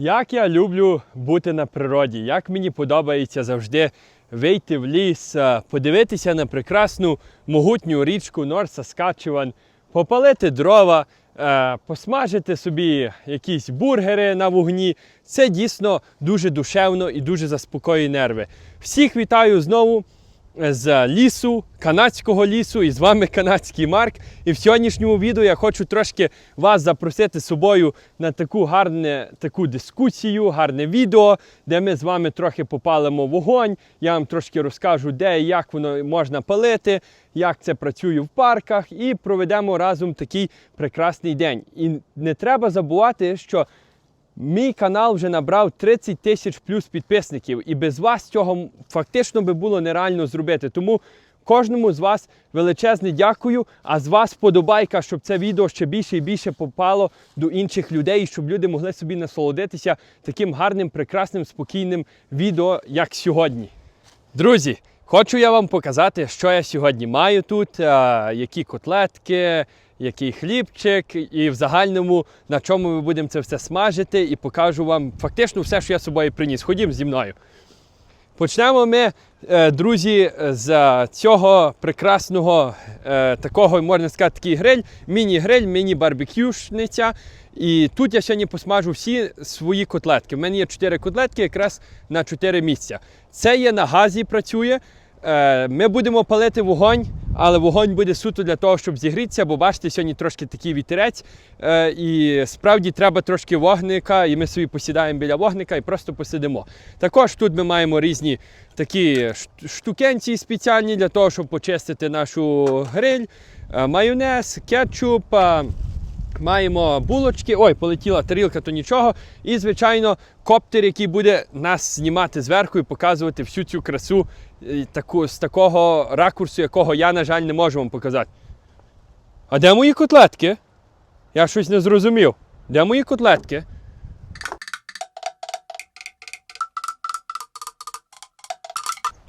Як я люблю бути на природі, як мені подобається завжди вийти в ліс, е, подивитися на прекрасну могутню річку Нор Саскачеван, попалити дрова, е, посмажити собі якісь бургери на вогні. Це дійсно дуже душевно і дуже заспокоює нерви. Всіх вітаю знову з лісу, канадського лісу, і з вами канадський Марк. І в сьогоднішньому відео я хочу трошки вас запросити з собою на таку гарну таку дискусію, гарне відео, де ми з вами трохи попалимо вогонь. Я вам трошки розкажу, де і як воно можна палити, як це працює в парках, і проведемо разом такий прекрасний день. І не треба забувати, що Мій канал вже набрав 30 тисяч плюс підписників, і без вас цього фактично би було нереально зробити. Тому кожному з вас величезне дякую. А з вас вподобайка, щоб це відео ще більше і більше попало до інших людей, щоб люди могли собі насолодитися таким гарним, прекрасним, спокійним відео, як сьогодні. Друзі, хочу я вам показати, що я сьогодні маю тут, які котлетки, який хлібчик, і в загальному на чому ми будемо це все смажити, і покажу вам фактично все, що я з собою приніс. Ходім зі мною. Почнемо ми, е, друзі, з цього прекрасного е, такого, можна сказати, такий гриль, міні-гриль, міні-барбекюшниця. І тут я сьогодні посмажу всі свої котлетки. У мене є 4 котлетки якраз на 4 місця. Це є на газі працює. Е, Ми будемо палити вогонь, але вогонь буде суто для того, щоб зігрітися, бо бачите, сьогодні трошки такий вітерець. Е, І справді треба трошки вогника, і ми собі посідаємо біля вогника і просто посидимо. Також тут ми маємо різні такі штукенці спеціальні для того, щоб почистити нашу гриль, Е, майонез, кетчуп. Маємо булочки, ой, полетіла тарілка, то нічого. І, звичайно, коптер, який буде нас знімати зверху і показувати всю цю красу е, таку, з такого ракурсу, якого я, на жаль, не можу вам показати. А де мої котлетки? Я щось не зрозумів. Де мої котлетки?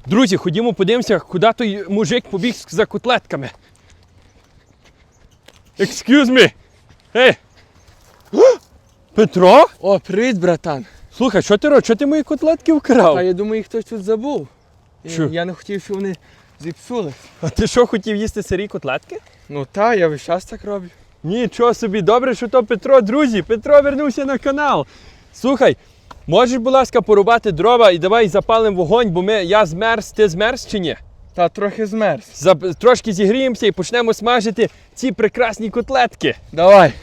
Друзі, ходімо подивимося, куди той мужик побіг за котлетками. Excuse me. Ей! Петро? О, привіт, братан. Слухай, що ти робиш? Що ти мої котлетки вкрав? А я думаю, їх хтось тут забув. І? Я не хотів, щоб вони зіпсулись. А ти що хотів їсти сирі котлетки? Ну та, я весь час так роблю. Нічого собі, добре, що то Петро, друзі. Петро вернувся на канал. Слухай, можеш, будь ласка, порубати дрова і давай запалимо вогонь, бо ми, я змерз, ти змерз чи ні? Та трохи змерз. За, трошки зігріємося і почнемо смажити ці прекрасні котлетки. Давай.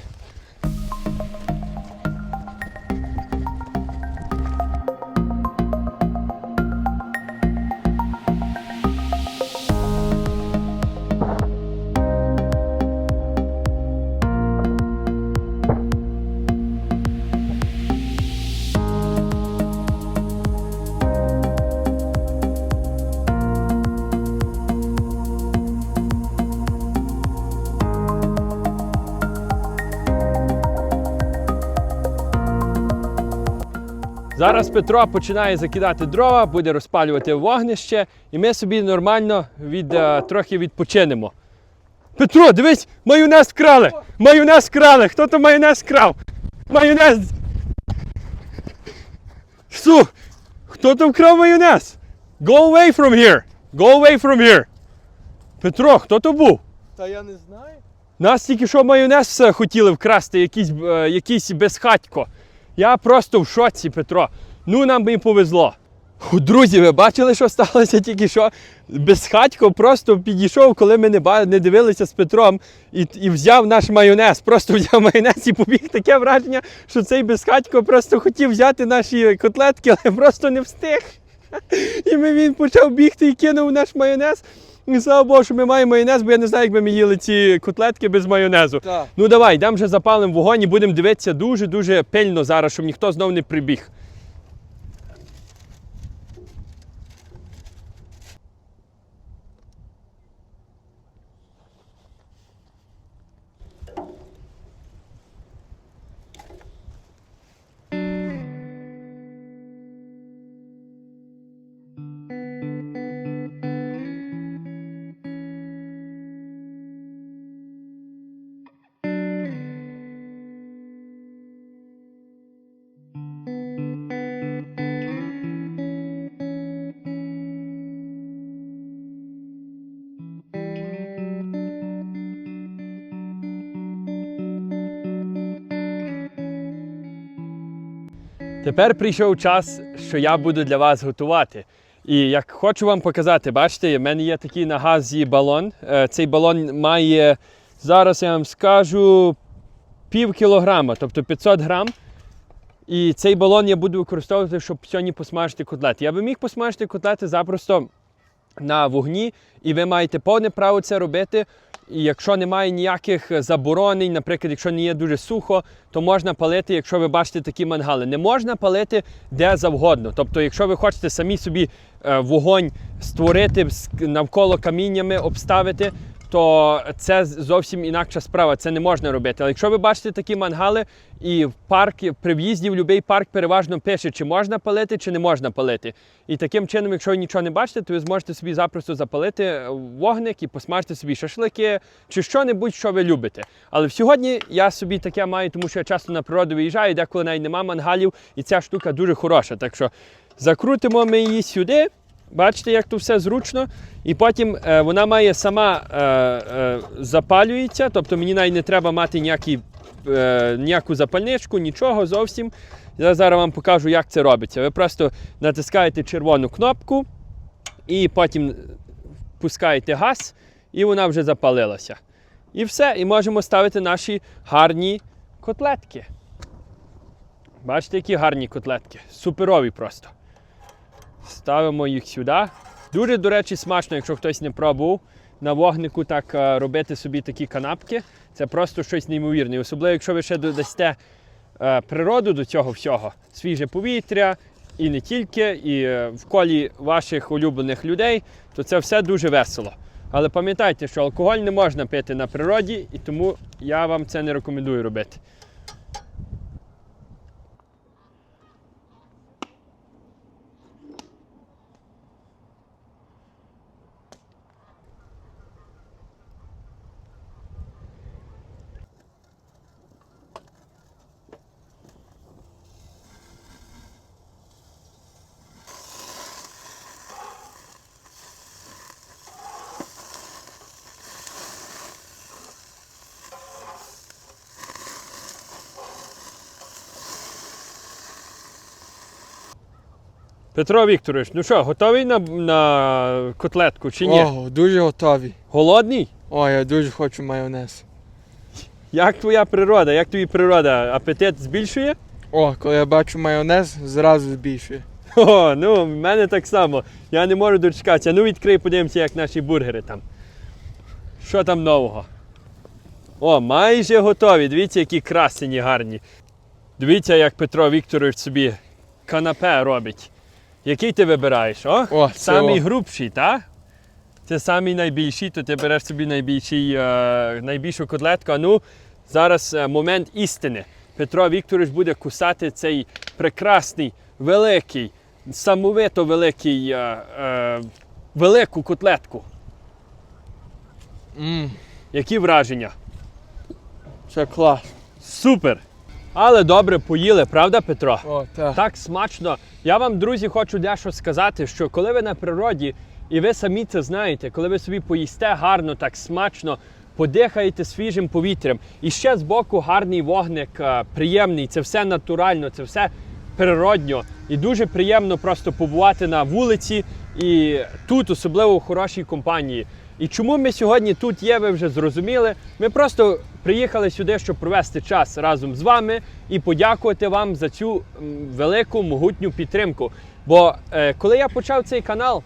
Зараз Петро починає закидати дрова, буде розпалювати вогнище, і ми собі нормально від, е, трохи відпочинемо. Петро, дивись, майонез вкрали! Майонез вкрали! Хто то майонез вкрав? Майонез! Су! Хто то вкрав майонез? Go away from here! Go away from here! Петро, хто то був? Та я не знаю. Нас тільки що майонез е, хотіли вкрасти, якийсь, е, якийсь безхатько. Я просто в шоці, Петро. Ну нам би і повезло. Друзі, ви бачили, що сталося тільки що? Безхатько просто підійшов, коли ми не, дивилися з Петром, і, і взяв наш майонез. Просто взяв майонез і побіг. Таке враження, що цей безхатько просто хотів взяти наші котлетки, але просто не встиг. І ми, він почав бігти і кинув наш майонез. І слава Богу, що ми маємо майонез, бо я не знаю, як би ми їли ці котлетки без майонезу. Так. Ну давай, йдемо вже запалимо вогонь і будемо дивитися дуже-дуже пильно зараз, щоб ніхто знов не прибіг. Тепер прийшов час, що я буду для вас готувати. І як хочу вам показати, бачите, в мене є такий на газі балон. Е, Цей балон має, зараз я вам скажу, пів кілограма, тобто 500 грам. І цей балон я буду використовувати, щоб сьогодні посмажити котлети. Я би міг посмажити котлети запросто на вогні, і ви маєте повне право це робити. І якщо немає ніяких заборонень, наприклад, якщо не є дуже сухо, то можна палити, якщо ви бачите такі мангали. Не можна палити де завгодно. Тобто, якщо ви хочете самі собі е, вогонь створити навколо каміннями, обставити, то це зовсім інакша справа. Це не можна робити. Але якщо ви бачите такі мангали, і в парк при в'їзді в будь-який парк переважно пише, чи можна палити, чи не можна палити. І таким чином, якщо ви нічого не бачите, то ви зможете собі запросто запалити вогник і посмажити собі шашлики чи що-небудь, що ви любите. Але сьогодні я собі таке маю, тому що я часто на природу виїжджаю, деколи навіть нема мангалів, і ця штука дуже хороша. Так що закрутимо ми її сюди. Бачите, як тут все зручно. І потім е, вона має сама е, е, запалюється, тобто мені навіть не треба мати ніякі, е, ніяку запальничку, нічого зовсім. Я зараз вам покажу, як це робиться. Ви просто натискаєте червону кнопку і потім пускаєте газ, і вона вже запалилася. І все, і можемо ставити наші гарні котлетки. Бачите, які гарні котлетки. Суперові просто. Ставимо їх сюди. Дуже, до речі, смачно, якщо хтось не пробував на вогнику так е, робити собі такі канапки. Це просто щось неймовірне. Особливо, якщо ви ще додасте е, природу до цього всього, свіже повітря, і не тільки, і е, в колі ваших улюблених людей, то це все дуже весело. Але пам'ятайте, що алкоголь не можна пити на природі, і тому я вам це не рекомендую робити. Петро Вікторович, ну що, готовий на, на котлетку чи ні? Ого, дуже готові. Голодний? О, я дуже хочу майонез. Як твоя природа? Як тобі природа? Апетит збільшує? О, коли я бачу майонез, зразу збільшує. О, ну в мене так само. Я не можу дочекатися. Ну відкрий, подивимося, як наші бургери там. Що там нового? О, майже готові. Дивіться, які красені гарні. Дивіться, як Петро Вікторович собі канапе робить. Який ти вибираєш? О, О, це самий грубший, так? Це самий найбільший, то ти береш собі найбільший, е, найбільшу котлетку. А ну, зараз е, момент істини. Петро Вікторович буде кусати цей прекрасний, великий, самовито великий, е, е, велику котлетку. Мм, Які враження? це клас. Супер! Але добре поїли, правда, Петро? О, так. Так смачно. Я вам, друзі, хочу дещо сказати, що коли ви на природі, і ви самі це знаєте, коли ви собі поїсте гарно, так смачно, подихаєте свіжим повітрям, і ще збоку гарний вогник, е, приємний, це все натурально, це все природньо. І дуже приємно просто побувати на вулиці і тут, особливо у хорошій компанії. І чому ми сьогодні тут є, ви вже зрозуміли. Ми просто приїхали сюди, щоб провести час разом з вами і подякувати вам за цю велику могутню підтримку. Бо е, коли я почав цей канал,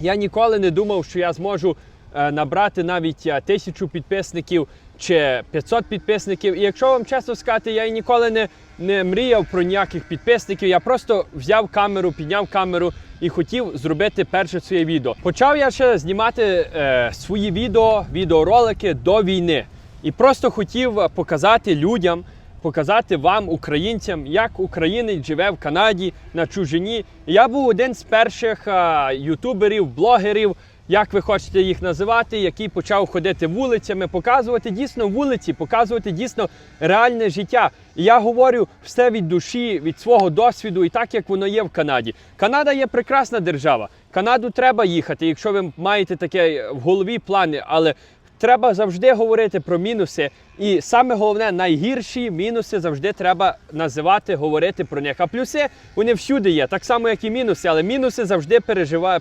я ніколи не думав, що я зможу е, набрати навіть е, тисячу підписників чи 500 підписників. І якщо вам чесно сказати, я ніколи не, не мріяв про ніяких підписників. Я просто взяв камеру, підняв камеру і хотів зробити перше своє відео. Почав я ще знімати е, свої відео, відеоролики до війни. І просто хотів е, показати людям, показати вам, українцям, як українець живе в Канаді на чужині. Я був один з перших е, ютуберів, блогерів, як ви хочете їх називати, який почав ходити вулицями, показувати дійсно вулиці, показувати дійсно реальне життя. І я говорю все від душі, від свого досвіду, і так як воно є в Канаді. Канада є прекрасна держава. Канаду треба їхати, якщо ви маєте таке в голові плани, але треба завжди говорити про мінуси. І саме головне, найгірші мінуси завжди треба називати, говорити про них. А плюси вони всюди є, так само, як і мінуси, але мінуси завжди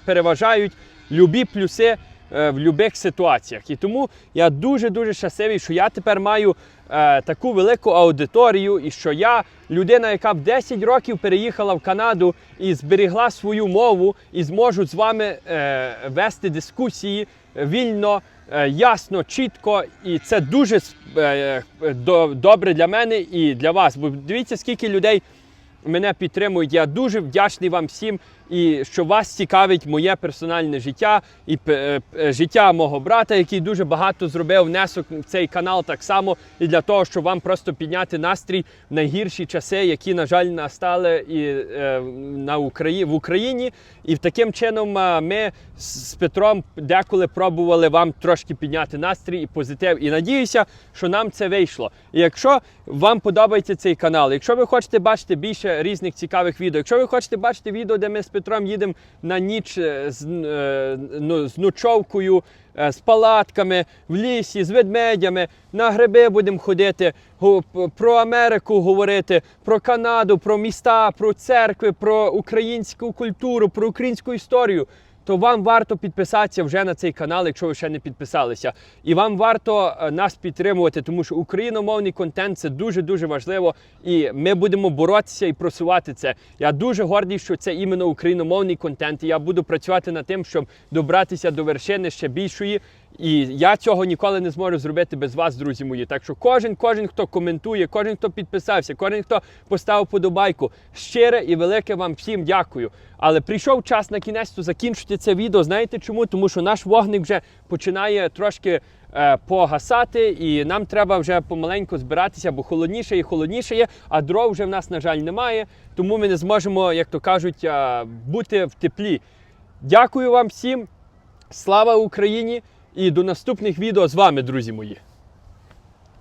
переважають любі плюси е, в будь-яких ситуаціях. І тому я дуже-дуже щасливий, що я тепер маю е, таку велику аудиторію, і що я людина, яка в 10 років переїхала в Канаду і зберігла свою мову, і зможу з вами е, вести дискусії вільно, ясно, чітко. І це дуже е, е, добре для мене і для вас. Бо дивіться, скільки людей мене підтримують. Я дуже вдячний вам всім, і що вас цікавить моє персональне життя і е, е, життя мого брата, який дуже багато зробив внесок в цей канал так само, і для того, щоб вам просто підняти настрій в найгірші часи, які, на жаль, настали і е, на Украї... в Україні. І таким чином ми з Петром деколи пробували вам трошки підняти настрій і позитив. І надіюся, що нам це вийшло. І якщо вам подобається цей канал, якщо ви хочете бачити більше різних цікавих відео, якщо ви хочете бачити відео, де ми з Петром їдемо на ніч е, з, е, ну, з ночовкою, е, з палатками, в лісі, з ведмедями, на гриби будемо ходити, про Америку говорити, про Канаду, про міста, про церкви, про українську культуру, про українську історію. То вам варто підписатися вже на цей канал, якщо ви ще не підписалися. І вам варто е, нас підтримувати, тому що україномовний контент це дуже дуже важливо. І ми будемо боротися і просувати це. Я дуже гордий, що це іменно україномовний контент. І я буду працювати над тим, щоб добратися до вершини ще більшої. І я цього ніколи не зможу зробити без вас, друзі мої. Так що кожен, кожен, хто коментує, кожен, хто підписався, кожен, хто поставив подобайку, щире і велике вам всім дякую. Але прийшов час на кінець закінчити це відео. Знаєте чому? Тому що наш вогник вже починає трошки е, погасати, і нам треба вже помаленьку збиратися, бо холодніше і холодніше є, а дров вже в нас, на жаль, немає. Тому ми не зможемо, як то кажуть, е, бути в теплі. Дякую вам всім. Слава Україні! І до наступних відео з вами, друзі мої.